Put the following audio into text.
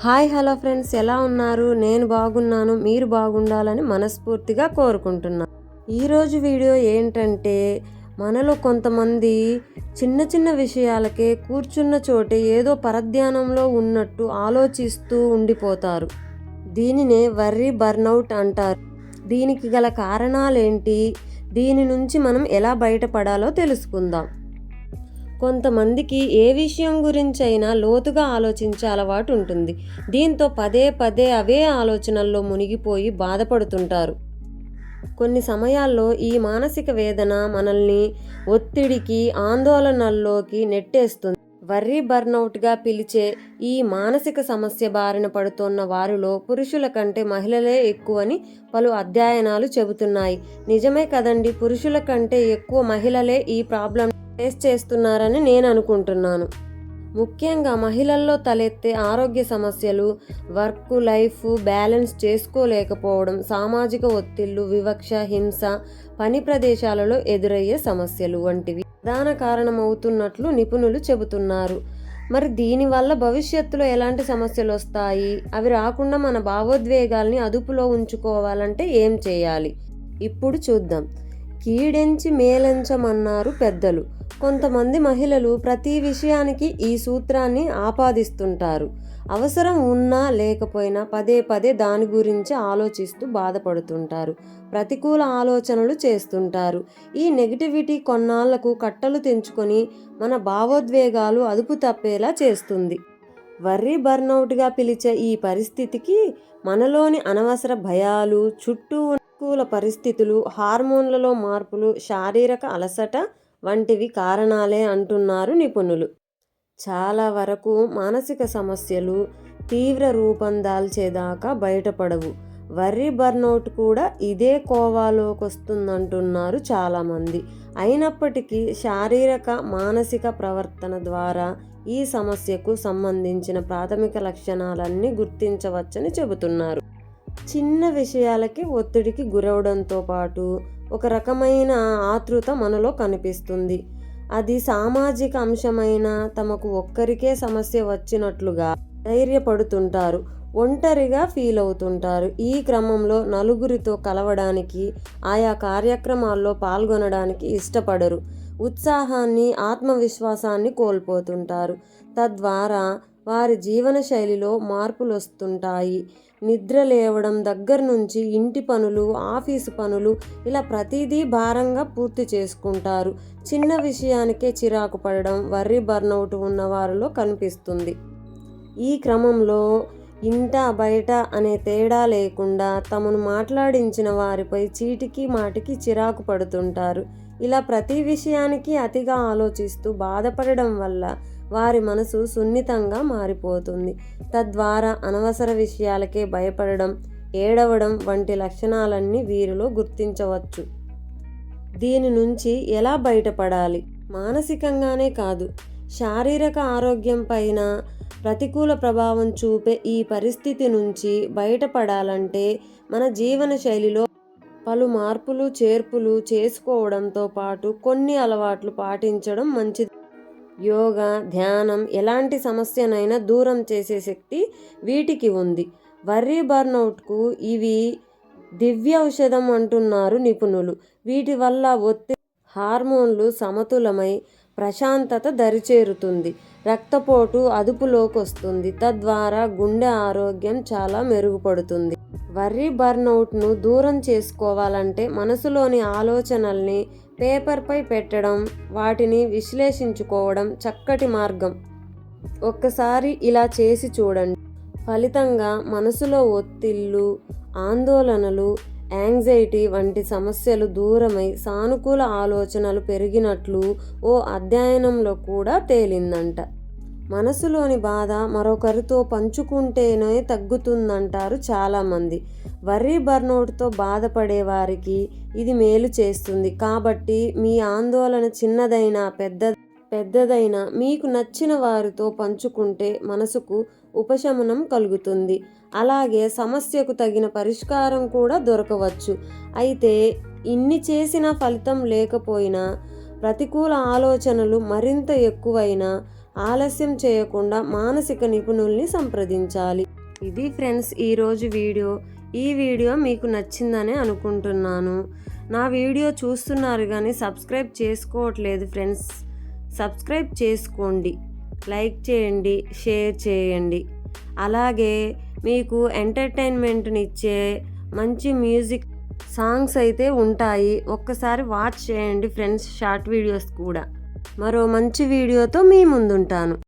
Hi hello friends. ఎలా ఉన్నారు? నేను బాగున్నాను. మీరు బాగుండాలని మనస్ఫూర్తిగా కోరుకుంటున్నాను ఈరోజు వీడియో ఏంటంటే మనలో కొంతమంది చిన్న చిన్న విషయాలకే కూర్చున్న చోటే ఏదో పరధ్యానంలో ఉన్నట్టు ఆలోచిస్తూ ఉండిపోతారు. దీనినే వర్రీ బర్నౌట్ అంటారు. దీనికి గల కారణాలేంటి? దీని నుంచి మనం ఎలా బయటపడాలో తెలుసుకుందాం. కొంతమందికి ఏ విషయం గురించైనా లోతుగా ఆలోచించే అలవాటు ఉంటుంది. దీంతో పదే పదే అవే ఆలోచనల్లో మునిగిపోయి బాధపడుతుంటారు. కొన్ని సమయాల్లో ఈ మానసిక వేదన మనల్ని ఒత్తిడికి ఆందోళనల్లోకి నెట్టేస్తుంది. వర్రీ బర్నౌట్గా పిలిచే ఈ మానసిక సమస్య బారిన పడుతున్న వారిలో పురుషుల కంటే మహిళలే ఎక్కువని పలు అధ్యయనాలు చెబుతున్నాయి. నిజమే కదండి పురుషుల కంటే ఎక్కువ మహిళలే ఈ ప్రాబ్లం ఫేస్ చేస్తున్నారని నేను అనుకుంటున్నాను ముఖ్యంగా మహిళల్లో తలెత్తే ఆరోగ్య సమస్యలు వర్క్ లైఫ్ బ్యాలెన్స్ చేసుకోలేకపోవడం సామాజిక ఒత్తిళ్ళు వివక్ష హింస పని ప్రదేశాలలో ఎదురయ్యే సమస్యలు వంటివి ప్రధాన కారణమవుతున్నట్లు నిపుణులు చెబుతున్నారు. మరి దీనివల్ల భవిష్యత్తులో ఎలాంటి సమస్యలు వస్తాయి అవి రాకుండా మన భావోద్వేగాల్ని అదుపులో ఉంచుకోవాలంటే ఏం చేయాలి? ఇప్పుడు చూద్దాం. కీడెంచి మేలెంచమన్నారు పెద్దలు. కొంతమంది మహిళలు ప్రతి విషయానికి ఈ సూత్రాన్ని ఆపాదిస్తుంటారు. అవసరం ఉన్నా లేకపోయినా పదే పదే దాని గురించి ఆలోచిస్తూ బాధపడుతుంటారు. ప్రతికూల ఆలోచనలు చేస్తుంటారు. ఈ నెగిటివిటీ కొన్నాళ్ళకు కట్టలు తెంచుకొని మన భావోద్వేగాలు అదుపు తప్పేలా చేస్తుంది. వర్రీ బర్నౌట్గా పిలిచే ఈ పరిస్థితికి మనలోని అనవసర భయాలు చుట్టూ అనుకూల పరిస్థితులు హార్మోన్లలో మార్పులు శారీరక అలసట వంటివి కారణాలే అంటున్నారు నిపుణులు. చాలా వరకు మానసిక సమస్యలు తీవ్ర రూపం దాల్చేదాకా బయటపడవు. వర్రీ బర్నౌట్ కూడా ఇదే కోవాలోకి వస్తుందంటున్నారు చాలామంది. అయినప్పటికీ శారీరక మానసిక ప్రవర్తన ద్వారా ఈ సమస్యకు సంబంధించిన ప్రాథమిక లక్షణాలన్నీ గుర్తించవచ్చని చెబుతున్నారు. చిన్న విషయాలకి ఒత్తిడికి గురవడంతో పాటు ఒక రకమైన ఆతృత మనలో కనిపిస్తుంది. అది సామాజిక అంశమైన తమకు ఒక్కరికే సమస్య వచ్చినట్లుగా ధైర్యపడుతుంటారు ఒంటరిగా ఫీల్ అవుతుంటారు. ఈ క్రమంలో నలుగురితో కలవడానికి ఆయా కార్యక్రమాల్లో పాల్గొనడానికి ఇష్టపడరు. ఉత్సాహాన్ని ఆత్మవిశ్వాసాన్ని కోల్పోతుంటారు. తద్వారా వారి జీవన శైలిలో మార్పులు వస్తుంటాయి నిద్ర లేవడం దగ్గర నుంచి ఇంటి పనులు ఆఫీసు పనులు ఇలా ప్రతిదీ భారంగా పూర్తి చేసుకుంటారు. చిన్న విషయానికే చిరాకు పడడం వర్రీ బర్నౌట్ ఉన్న వారిలో కనిపిస్తుంది. ఈ క్రమంలో ఇంట బయట అనే తేడా లేకుండా తమను మాట్లాడించిన వారిపై చీటికి మాటికి చిరాకు పడుతుంటారు. ఇలా ప్రతి విషయానికి అతిగా ఆలోచిస్తూ బాధపడడం వల్ల వారి మనసు సున్నితంగా మారిపోతుంది. తద్వారా అనవసర విషయాలకే భయపడడం ఏడవడం వంటి లక్షణాలన్నీ వీరిలో గుర్తించవచ్చు. దీని నుంచి ఎలా బయటపడాలి? మానసికంగానే కాదు. శారీరక ఆరోగ్యం పైన ప్రతికూల ప్రభావం చూపే ఈ పరిస్థితి నుంచి బయటపడాలంటే మన జీవన శైలిలో పలు మార్పులు చేర్పులు చేసుకోవడంతో పాటు కొన్ని అలవాట్లు పాటించడం మంచిది. యోగా ధ్యానం ఎలాంటి సమస్యనైనా దూరం చేసే శక్తి వీటికి ఉంది. వర్రీ బర్నౌట్కు ఇవి దివ్య ఔషధం అంటున్నారు నిపుణులు. వీటి వల్ల ఒత్తిడి హార్మోన్లు సమతులమై ప్రశాంతత దరిచేరుతుంది. రక్తపోటు అదుపులోకి వస్తుంది తద్వారా గుండె ఆరోగ్యం చాలా మెరుగుపడుతుంది. వర్రీ బర్నౌట్ను దూరం చేసుకోవాలంటే మనసులోని ఆలోచనల్ని పేపర్పై పెట్టడం వాటిని విశ్లేషించుకోవడం చక్కటి మార్గం. ఒక్కసారి ఇలా చేసి చూడండి. ఫలితంగా మనసులో ఒత్తిళ్ళు ఆందోళనలు యాంగ్జైటీ వంటి సమస్యలు దూరమై సానుకూల ఆలోచనలు పెరిగినట్లు ఓ అధ్యయనంలో కూడా తేలిందంట. మనసులోని బాధ మరొకరితో పంచుకుంటేనే తగ్గుతుందంటారు చాలామంది. వర్రీ బర్నౌట్తో బాధపడే వారికి ఇది మేలు చేస్తుంది. కాబట్టి మీ ఆందోళన చిన్నదైనా పెద్ద పెద్దదైనా మీకు నచ్చిన వారితో పంచుకుంటే మనసుకు ఉపశమనం కలుగుతుంది. అలాగే సమస్యకు తగిన పరిష్కారం కూడా దొరకవచ్చు. అయితే ఇన్ని చేసిన ఫలితం లేకపోయినా ప్రతికూల ఆలోచనలు మరింత ఎక్కువైనా ఆలస్యం చేయకుండా మానసిక నిపుణుల్ని సంప్రదించాలి. ఇది ఫ్రెండ్స్ ఈరోజు వీడియో. ఈ వీడియో మీకు నచ్చిందని అనుకుంటున్నాను. నా వీడియో చూస్తున్నారు కానీ సబ్స్క్రైబ్ చేసుకోవట్లేదు ఫ్రెండ్స్. సబ్స్క్రైబ్ చేసుకోండి. లైక్ చేయండి షేర్ చేయండి. అలాగే మీకు ఎంటర్టైన్మెంట్నిచ్చే మంచి మ్యూజిక్ సాంగ్స్ అయితే ఉంటాయి. ఒక్కసారి వాచ్ చేయండి ఫ్రెండ్స్ షార్ట్ వీడియోస్ కూడా. మరో మంచి వీడియోతో మీ ముందుంటాను.